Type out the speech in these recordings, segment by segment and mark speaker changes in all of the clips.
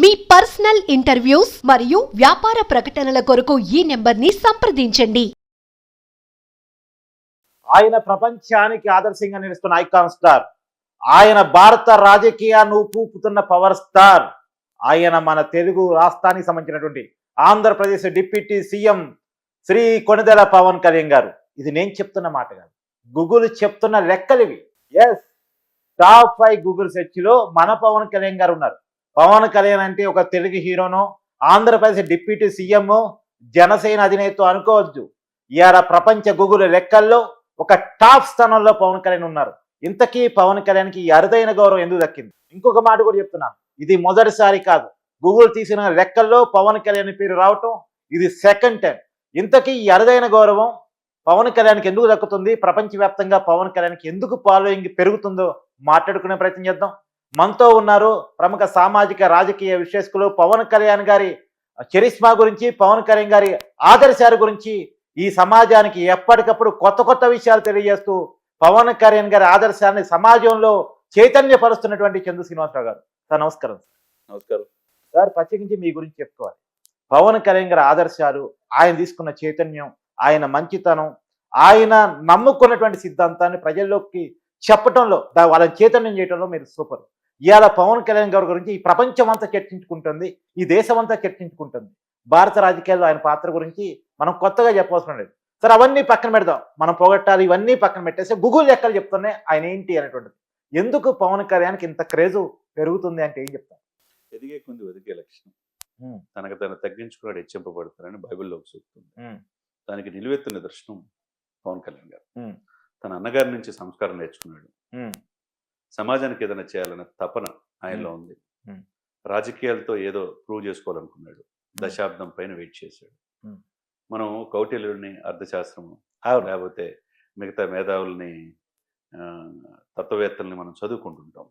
Speaker 1: మీ personal interviews మరియు వ్యాపార ప్రకటనల కొరకు ఈ నెంబర్ని సంప్రదించండి.
Speaker 2: ఆయన ప్రపంచానికి ఆదర్శంగా నిలుస్తున్న ఐకాన్ స్టార్. ఆయన భారత రాజకీయాన్ని ఊపుతున్న పవర్ స్టార్. ఆయన మన తెలుగు రాష్ట్రానికి సంబంధించినటువంటి ఆంధ్రప్రదేశ్ డిప్యూటీ సీఎం శ్రీ కొనిదెల పవన్ కళ్యాణ్ గారు. ఇది నేను చెప్తున్న మాట కాదు. గూగుల్ చెప్తున్న లెక్కలు ఇవి. ఎస్ టాప్ ఫైవ్ గూగుల్ సెర్చ్లో మన పవన్ కళ్యాణ్ గారు ఉన్నారు. పవన్ కళ్యాణ్ అంటే ఒక తెలుగు హీరోను ఆంధ్రప్రదేశ్ డిప్యూటీ సీఎం జనసేన అధినేత అనుకోవద్దు. ఇవాళ ప్రపంచ గూగుల్ లెక్కల్లో ఒక టాప్ స్థానంలో పవన్ కళ్యాణ్ ఉన్నారు. ఇంతకీ పవన్ కళ్యాణ్కి ఈ అరుదైన గౌరవం ఎందుకు దక్కింది? ఇంకొక మాట కూడా చెప్తున్నాను. ఇది మొదటిసారి కాదు. గూగుల్ తీసిన లెక్కల్లో పవన్ కళ్యాణ్ పేరు రావటం ఇది సెకండ్ టైం ఇంతకీ ఈ అరుదైన గౌరవం పవన్ కళ్యాణ్కి ఎందుకు దక్కుతుంది? ప్రపంచవ్యాప్తంగా పవన్ కళ్యాణ్కి ఎందుకు ఫాలోయింగ్ పెరుగుతుందో మాట్లాడుకునే ప్రయత్నం చేద్దాం. మనతో ఉన్నారు ప్రముఖ సామాజిక రాజకీయ విశ్లేషకులు పవన్ కళ్యాణ్ గారి చరిస్మా గురించి పవన్ కళ్యాణ్ గారి ఆదర్శాల గురించి ఈ సమాజానికి ఎప్పటికప్పుడు కొత్త కొత్త విషయాలు తెలియజేస్తూ పవన్ కళ్యాణ్ గారి ఆదర్శాన్ని సమాజంలో చైతన్యపరుస్తున్నటువంటి చందు శ్రీనివాసరావు గారు. సార్ నమస్కారం
Speaker 3: నమస్కారం.
Speaker 2: సార్ ప్రత్యేకించి మీ గురించి చెప్పుకోవాలి. పవన్ కళ్యాణ్ గారి ఆదర్శాలు ఆయన తీసుకున్న చైతన్యం ఆయన మంచితనం ఆయన నమ్ముకున్నటువంటి సిద్ధాంతాన్ని ప్రజల్లోకి చెప్పటంలో దా- వాళ్ళని చైతన్యం చేయడంలో మీరు సూపర్. ఇవాళ పవన్ కళ్యాణ్ గారి గురించి ఈ ప్రపంచం అంతా చర్చించుకుంటుంది ఈ దేశం అంతా చర్చించుకుంటుంది. భారత రాజకీయాల్లో ఆయన పాత్ర గురించి మనం కొత్తగా చెప్పవలసిన లేదు. సరే అవన్నీ పక్కన పెడదాం. మనం పొగట్టాలి ఇవన్నీ పక్కన పెట్టేసి గూగుల్ లెక్కలు చెప్తున్నాయి ఆయన ఏంటి అనేటువంటిది. ఎందుకు పవన్ కళ్యాణ్కి ఇంత క్రేజు పెరుగుతుంది అంటే ఏం చెప్తాం?
Speaker 3: ఎదిగే కొంది వెదిగే లక్షణం. తనకు తను తగ్గించుకున్నాడు హెచ్చింపబడతారని బైబిల్లో ఉంది దానికి నిలువెత్తు నిదర్శనం పవన్ కళ్యాణ్ గారు. తన అన్నగారి నుంచి సంస్కారం నేర్చుకున్నాడు. సమాజానికి ఏదైనా చేయాలన్న తపన ఆయనలో ఉంది. రాజకీయాలతో ఏదో ప్రూవ్ చేసుకోవాలనుకున్నాడు. దశాబ్దం పైన వెయిట్ చేశాడు. మనం కౌటిల్యుడిని అర్థశాస్త్రము లేకపోతే మిగతా మేధావుల్ని తత్వవేత్తల్ని మనం చదువుకుంటుంటాం.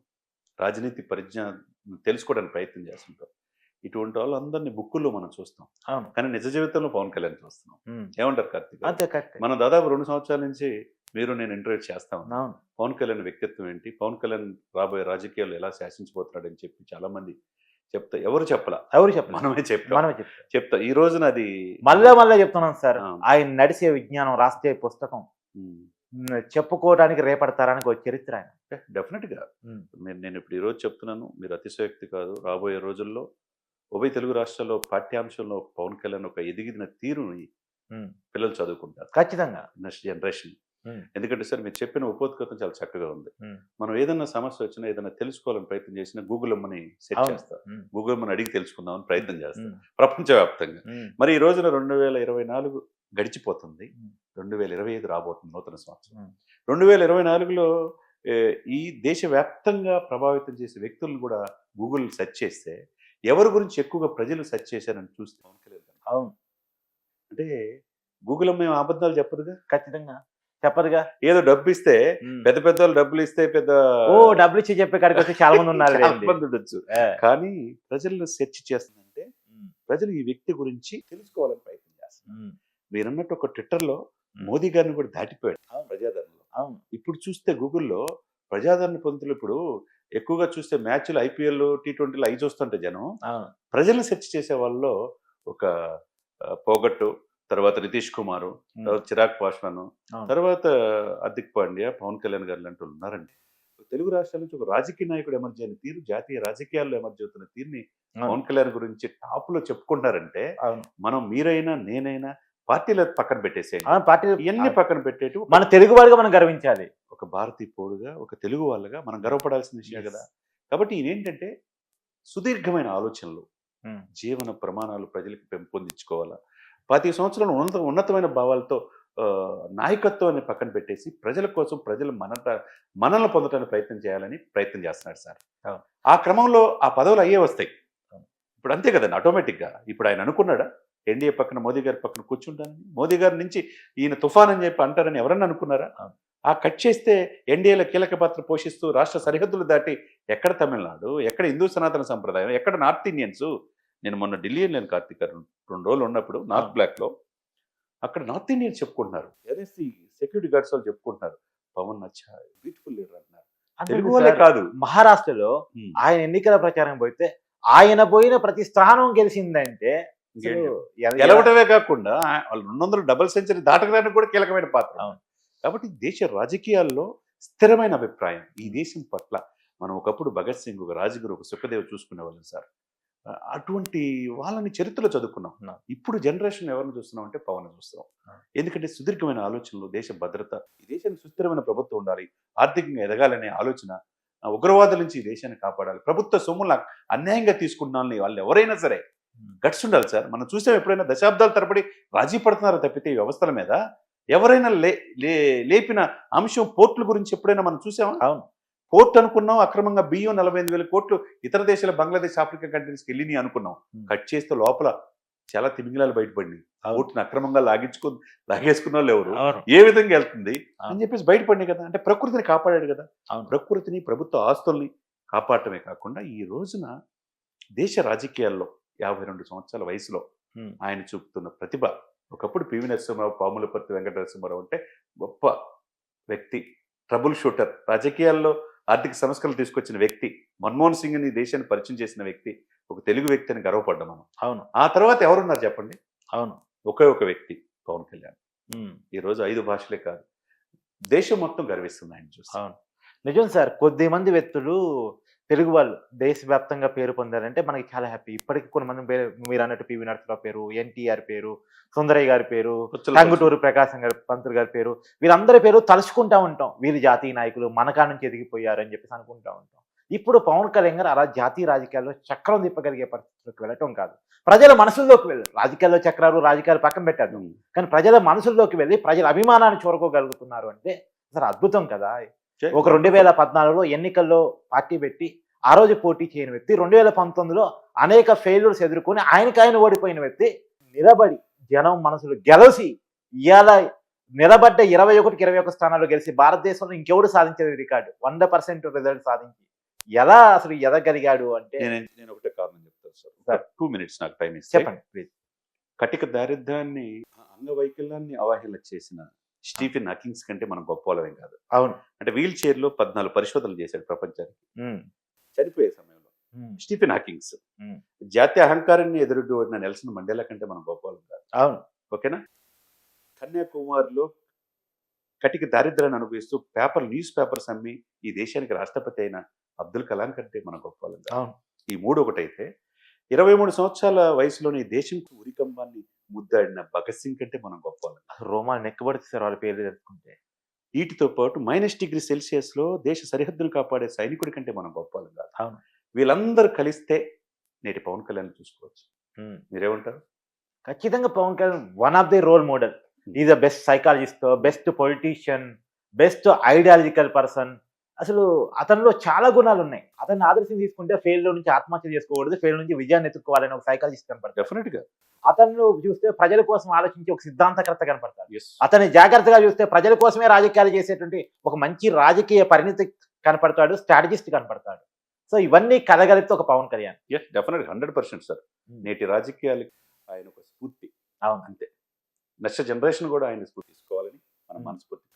Speaker 3: రాజనీతి పరిజ్ఞానం తెలుసుకోవడానికి ప్రయత్నం చేస్తుంటాం. ఇటువంటి వాళ్ళందరినీ బుక్కుల్లో మనం చూస్తాం. కానీ నిజ జీవితంలో పవన్ కళ్యాణ్ చూస్తున్నాం. ఏమంటారు కార్తీక్ మనం దాదాపు రెండు సంవత్సరాల నుంచి మీరు నేను ఇంటర్వ్యూ చేస్తా ఉన్నాం.
Speaker 2: అవును.
Speaker 3: పవన్ కళ్యాణ్ వ్యక్తిత్వం ఏంటి? పవన్ కళ్యాణ్ రాబోయే రాజకీయాల్లో ఎలా శాసించబోతున్నాడు అని చెప్పి చాలా మంది చెప్తా ఎవరు చెప్పలా?
Speaker 2: ఎవరు చెప్పండి
Speaker 3: మనమే చెప్తాం.
Speaker 2: మనమే చెప్తాం.
Speaker 3: చెప్తా. ఈ రోజున అది
Speaker 2: మళ్ళా మళ్ళా చెప్తున్నాను సార్. ఆయన నడిచే విజ్ఞానం రాస్తే పుస్తకం చెప్పుకోవడానికి రేపడతారానికి ఒక చరిత్ర ఆయన. డెఫినెట్గా.
Speaker 3: మీరు నేను ఇప్పుడు ఈరోజు చెప్తున్నాను మీరు అతిశయోక్తి కాదు. రాబోయే రోజుల్లో ఉభయ తెలుగు రాష్ట్రాల్లో పాఠ్యాంశంలో పవన్ కళ్యాణ్ ఒక ఎదిగిన తీరుని. పిల్లలు చదువుకుంటారు.
Speaker 2: ఖచ్చితంగా.
Speaker 3: Next generation. ఎందుకంటే సార్ మీరు చెప్పిన ఉపోద్ఘాతం చాలా చక్కగా ఉంది. మనం ఏదైనా సమస్య వచ్చినా ఏదైనా తెలుసుకోవాలని ప్రయత్నం చేసినా గూగుల్ అమ్మని సెట్
Speaker 2: ఉమ్.
Speaker 3: గూగుల్ అమ్మని అడిగి తెలుసుకుందామని ప్రయత్నం చేస్తారు
Speaker 2: ఉమ్.
Speaker 3: ప్రపంచవ్యాప్తంగా. మరి ఈ రోజున రెండు వేల ఇరవై నాలుగు గడిచిపోతుంది. రెండు వేల ఇరవై ఐదు రాబోతుంది నూతన సంవత్సరం. రెండు వేల ఇరవై నాలుగులో ఈ దేశవ్యాప్తంగా ప్రభావితం చేసే వ్యక్తులను కూడా గూగుల్ సెర్చ్ చేస్తే ఎవరి గురించి ఎక్కువగా ప్రజలు సెర్చ్ చేశారని చూస్తే.
Speaker 2: అవును
Speaker 3: అంటే గూగుల్ మేము అబద్ధాలు చెప్పదుగా
Speaker 2: ఖచ్చితంగా చెప్పదుగా
Speaker 3: ఏదో డబ్బు ఇస్తే పెద్ద పెద్ద వాళ్ళు డబ్బులు ఇస్తే పెద్ద
Speaker 2: ఓ డబ్బులు ఇచ్చి చెప్పే కాడికి వచ్చి చాలా మంది ఉన్నారు
Speaker 3: ఉండొచ్చు. కానీ ప్రజలను సెర్చ్ చేస్తుందంటే. ప్రజలు ఈ వ్యక్తి గురించి తెలుసుకోవాలని ప్రయత్నం చేస్తున్నారు. మీరు అన్నట్టు ఒక ట్విట్టర్లో. మోదీ గారిని కూడా దాటిపోయాడు. ప్రజాదరణలో ఇప్పుడు చూస్తే గూగుల్లో ప్రజాదరణ పొందుతులు ఇప్పుడు ఎక్కువగా చూస్తే మ్యాచ్లు ఐపీఎల్ టీ ట్వంటీలు అవి చూస్తుంటే జనం ప్రజలను సెర్చ్ చేసే వాళ్ళలో ఒక పోగట్టు తర్వాత నితీష్ కుమార్. తర్వాత చిరాగ్ పాస్వాన్. తర్వాత హార్దిక్ పాండ్యా పవన్ కళ్యాణ్ గారు లాంటి వాళ్ళు ఉన్నారండి తెలుగు రాష్ట్రాల నుంచి ఒక రాజకీయ నాయకుడు ఎమర్జీ అయిన తీరు జాతీయ రాజకీయాల్లో ఎమర్జీ అవుతున్న తీరుని. పవన్ కళ్యాణ్ గురించి టాప్లో చెప్పుకుంటున్నారంటే మనం మీరైనా నేనైనా పార్టీల పక్కన పెట్టేసేయండి
Speaker 2: పార్టీ
Speaker 3: ఇవన్నీ పక్కన పెట్టేటు
Speaker 2: మన తెలుగు వారిగా మనం గర్వించాలి
Speaker 3: ఒక భారతీయ పౌరుగా ఒక తెలుగు వాళ్ళగా మనం గర్వపడాల్సిన విషయం. కదా కాబట్టి ఈయన ఏంటంటే సుదీర్ఘమైన ఆలోచనలు. జీవన ప్రమాణాలు ప్రజలకు పెంపొందించుకోవాలా ప్రతి సంవత్సరం ఉన్నత ఉన్నతమైన భావాలతో నాయకత్వాన్ని పక్కన పెట్టేసి ప్రజల కోసం ప్రజలు మనట మనల్ని పొందడానికి ప్రయత్నం చేయాలని ప్రయత్నం చేస్తున్నాడు సార్. ఆ క్రమంలో ఆ పదవులు అయ్యే వస్తాయి. ఇప్పుడు అంతే కదండి ఆటోమేటిక్గా ఇప్పుడు ఆయన అనుకున్నాడా ఎన్డీఏ పక్కన మోదీ గారి పక్కన కూర్చుంటానని మోదీ గారి నుంచి ఈయన తుఫాన్ అని చెప్పి అంటారని ఎవరన్నా అనుకున్నారా. ఆ కట్ చేస్తే ఎన్డీఏలో కీలక పాత్ర పోషిస్తూ రాష్ట్ర సరిహద్దులు దాటి ఎక్కడ తమిళనాడు ఎక్కడ హిందూ సనాతన సంప్రదాయం ఎక్కడ నార్త్ ఇండియన్స్ నేను మొన్న ఢిల్లీ వెళ్ళాను కార్తీక్ రెండు రోజులు ఉన్నప్పుడు నార్త్
Speaker 2: అవును.
Speaker 3: బ్లాక్లో అక్కడ నార్త్ ఇండియన్స్ చెప్పుకుంటున్నారు. ఎన్ఎస్సి సెక్యూరిటీ గార్డ్స్ వాళ్ళు చెప్పుకుంటున్నారు. పవన్ నచ్చా బ్యూటిఫుల్ లీడర్ అంటున్నారు. తెలుగు వాళ్ళే కాదు
Speaker 2: మహారాష్ట్రలో. ఆయన ఎన్నికల ప్రచారం పోతే ఆయన పోయిన ప్రతి స్థానం గెలిచిందంటే
Speaker 3: గెలవటమే కాకుండా వాళ్ళు రెండు వందలు డబుల్ సెంచరీ దాటడానికి కూడా కీలకమైన పాత్ర. కాబట్టి దేశ రాజకీయాల్లో స్థిరమైన అభిప్రాయం ఈ దేశం పట్ల. మనం ఒకప్పుడు భగత్ సింగ్ ఒక రాజగురు ఒక సుఖదేవ్ చూసుకునే వాళ్ళం సార్. అటువంటి వాళ్ళని చరిత్రలో చదువుకున్నాం. ఇప్పుడు జనరేషన్ ఎవరిని చూస్తున్నాం అంటే పవన్ చూస్తున్నాం. ఎందుకంటే సుదీర్ఘమైన ఆలోచనలు దేశ భద్రత ఈ దేశానికి సుస్థిరమైన ప్రభుత్వం ఉండాలి ఆర్థికంగా ఎదగాలనే ఆలోచన ఉగ్రవాదుల నుంచి ఈ దేశాన్ని కాపాడాలి ప్రభుత్వ సొమ్ములను అన్యాయంగా తీసుకుంటున్నాను వాళ్ళు ఎవరైనా సరే గట్స్ ఉండాలి సార్. మనం చూసాం ఎప్పుడైనా దశాబ్దాల తరబడి రాజీ పడుతున్నారు తప్పితే ఈ వ్యవస్థల మీద ఎవరైనా లేపిన అంశం పోర్టుల గురించి ఎప్పుడైనా మనం చూసామా?
Speaker 2: అవును.
Speaker 3: పోర్ట్ అనుకున్నాం అక్రమంగా బియ్యం నలభై ఎనిమిది వేల కోట్లు ఇతర దేశాల బంగ్లాదేశ్ ఆఫ్రికా కంట్రీస్కి వెళ్ళినాయి అనుకున్నాం. కట్ చేస్తే లోపల చాలా తిమింగలాలు బయటపడినాయి
Speaker 2: అవును.
Speaker 3: పోర్టును అక్రమంగా లాగించుకో లాగేసుకున్న వాళ్ళు ఎవరు ఏ విధంగా వెళ్తుంది. అని చెప్పేసి బయటపడినాయి కదా అంటే ప్రకృతిని కాపాడాడు కదా. ప్రకృతిని ప్రభుత్వ ఆస్తుల్ని కాపాడటమే కాకుండా ఈ రోజున దేశ రాజకీయాల్లో యాభై రెండు సంవత్సరాల వయసులో. ఆయన చూపుతున్న ప్రతిభ ఒకప్పుడు పివి నరసింహరావు పాములపర్తి వెంకట నరసింహారావు అంటే గొప్ప వ్యక్తి ట్రబుల్ షూటర్ రాజకీయాల్లో ఆర్థిక సంస్కరణలు తీసుకొచ్చిన వ్యక్తి మన్మోహన్ సింగ్ని దేశాన్ని పరిచయం చేసిన వ్యక్తి ఒక తెలుగు వ్యక్తి అని గర్వపడ్డాం మనం.
Speaker 2: అవును.
Speaker 3: ఆ తర్వాత ఎవరున్నారు చెప్పండి?
Speaker 2: అవును.
Speaker 3: ఒకే ఒక వ్యక్తి పవన్ కళ్యాణ్.
Speaker 2: ఉమ్.
Speaker 3: ఈ రోజు ఐదు భాషలే కాదు. దేశం మొత్తం గర్విస్తుంది ఆయన చూసి
Speaker 2: అవును. నిజం సార్ కొద్ది మంది వ్యక్తులు తెలుగు వాళ్ళు దేశవ్యాప్తంగా పేరు పొందారంటే మనకి చాలా హ్యాపీ. ఇప్పటికి కొన్ని మంది పేరు మీరు అన్నట్టు పివి నరసింహరావు పేరు ఎన్టీఆర్ పేరు సుందరయ్య గారి పేరు టంగుటూరు ప్రకాశం గారి పంతులు గారి పేరు వీరందరి పేరు తలుచుకుంటా ఉంటాం. వీరు జాతీయ నాయకులు మనకా నుంచి ఎదిగిపోయారు అని చెప్పేసి అనుకుంటా ఉంటాం. ఇప్పుడు పవన్ కళ్యాణ్ గారు అలా జాతీయ రాజకీయాల్లో చక్రం తిప్పగలిగే పరిస్థితిలోకి వెళ్ళటం కాదు. ప్రజల మనసుల్లోకి వెళ్ళి రాజకీయాల్లో చక్రాలు రాజకీయాలు పక్కన పెట్టారు. కానీ ప్రజల మనసుల్లోకి వెళ్ళి ప్రజల అభిమానాన్ని చూరకోగలుగుతున్నారు అంటే అసలు అద్భుతం కదా. ఒక రెండు వేల పద్నాలుగులో ఎన్నికల్లో పార్టీ పెట్టి ఆ రోజు పోటీ చేయని వ్యక్తి రెండు వేల పంతొమ్మిదిలో అనేక ఫెయిల్యూర్స్ ఎదుర్కొని ఆయనకి ఆయన ఓడిపోయిన వ్యక్తి నిలబడి జనం మనసులు గెలసి ఇవాళ నిలబడ్డ ఇరవై ఒకటికి ఇరవై ఒక స్థానాల్లో గెలిచి భారతదేశంలో ఇంకెవడు సాధించేది రికార్డు. వంద పర్సెంట్ రిజల్ట్ సాధించి. ఎలా అసలు ఎదగలిగాడు అంటే
Speaker 3: నేను ఒకటే కారణం చెప్తాను సార్.
Speaker 2: సార్.
Speaker 3: టూ మినిట్స్ నాకు టైం ఇస్తే
Speaker 2: చెప్పండి ప్లీజ్
Speaker 3: కటిక దారిద్ర్యాన్ని అంగవైకల్యాన్ని అవహేళన చేసిన స్టీఫెన్ హకింగ్స్ కంటే మనం గొప్ప వాళ్ళమేం కాదు.
Speaker 2: అవును.
Speaker 3: అంటే వీల్ చైర్లో పద్నాలుగు పరిశోధనలు చేశాడు ప్రపంచానికి. చనిపోయే సమయంలో. Stephen Hawkings. జాతీయ అహంకారాన్ని ఎదురుడ్డిన నెల్సన్ మండేలా కంటే మనం గొప్ప వాళ్ళం కాదు.
Speaker 2: అవును.
Speaker 3: ఓకేనా? కన్యాకుమారిలో కటిక దారిద్ర్యాన్ని అనుభవిస్తూ పేపర్ న్యూస్ పేపర్స్ అమ్మి ఈ దేశానికి రాష్ట్రపతి అయిన అబ్దుల్ కలాం కంటే మన గొప్ప వాళ్ళం కాదు.
Speaker 2: అవును.
Speaker 3: ఈ మూడు ఒకటైతే ఇరవై మూడు సంవత్సరాల వయసులోని ఈ దేశంకు ఉరికంబాన్ని ముద్దాడిన భగత్ సింగ్ కంటే మనం గొప్ప
Speaker 2: రోమాలు నెక్కబడితే సార్ వాళ్ళ పేర్లు తెలుసుకుంటే.
Speaker 3: వీటితో పాటు మైనస్ డిగ్రీ సెల్సియస్లో దేశ సరిహద్దులు కాపాడే సైనికుడి కంటే మనం గొప్ప వాళ్ళం కాదు.
Speaker 2: అవును.
Speaker 3: వీళ్ళందరూ కలిస్తే నేటి పవన్ కళ్యాణ్ చూసుకోవచ్చు. మీరేమంటారు?
Speaker 2: ఖచ్చితంగా Pawan Kalyan one of the role model is the best psychologist best politician best ideological person అసలు అతనిలో చాలా గుణాలు ఉన్నాయి అతన్ని ఆదర్శం తీసుకుంటే ఫెయిల్ నుంచి ఆత్మహత్య చేసుకోకూడదు ఫెయిల్ నుంచి విజయాన్ని ఎత్తుకోవాలని ఒక సైకాలజిస్ట్ కనపడతాడు.
Speaker 3: డెఫినెట్గా.
Speaker 2: అతను చూస్తే ప్రజల కోసం ఆలోచించి ఒక సిద్ధాంతకర్త కనపడతాడు.
Speaker 3: ఎస్
Speaker 2: అతన్ని జాగ్రత్తగా చూస్తే ప్రజల కోసమే రాజకీయాలు చేసేటువంటి ఒక మంచి రాజకీయ పరిణితి కనపడతాడు స్ట్రాటజిస్ట్ కనపడతాడు. సో ఇవన్నీ కలగలిపితే ఒక Pawan Kalyan.
Speaker 3: Yes definite hundred percent sir నేటి రాజకీయాలకి ఆయన ఒక స్ఫూర్తి.
Speaker 2: అవును.
Speaker 3: అంతే. నెక్స్ట్ జనరేషన్ కూడా ఆయన స్ఫూర్తి తీసుకోవాలని మనం
Speaker 2: Hmm.
Speaker 3: మనస్ఫూర్తి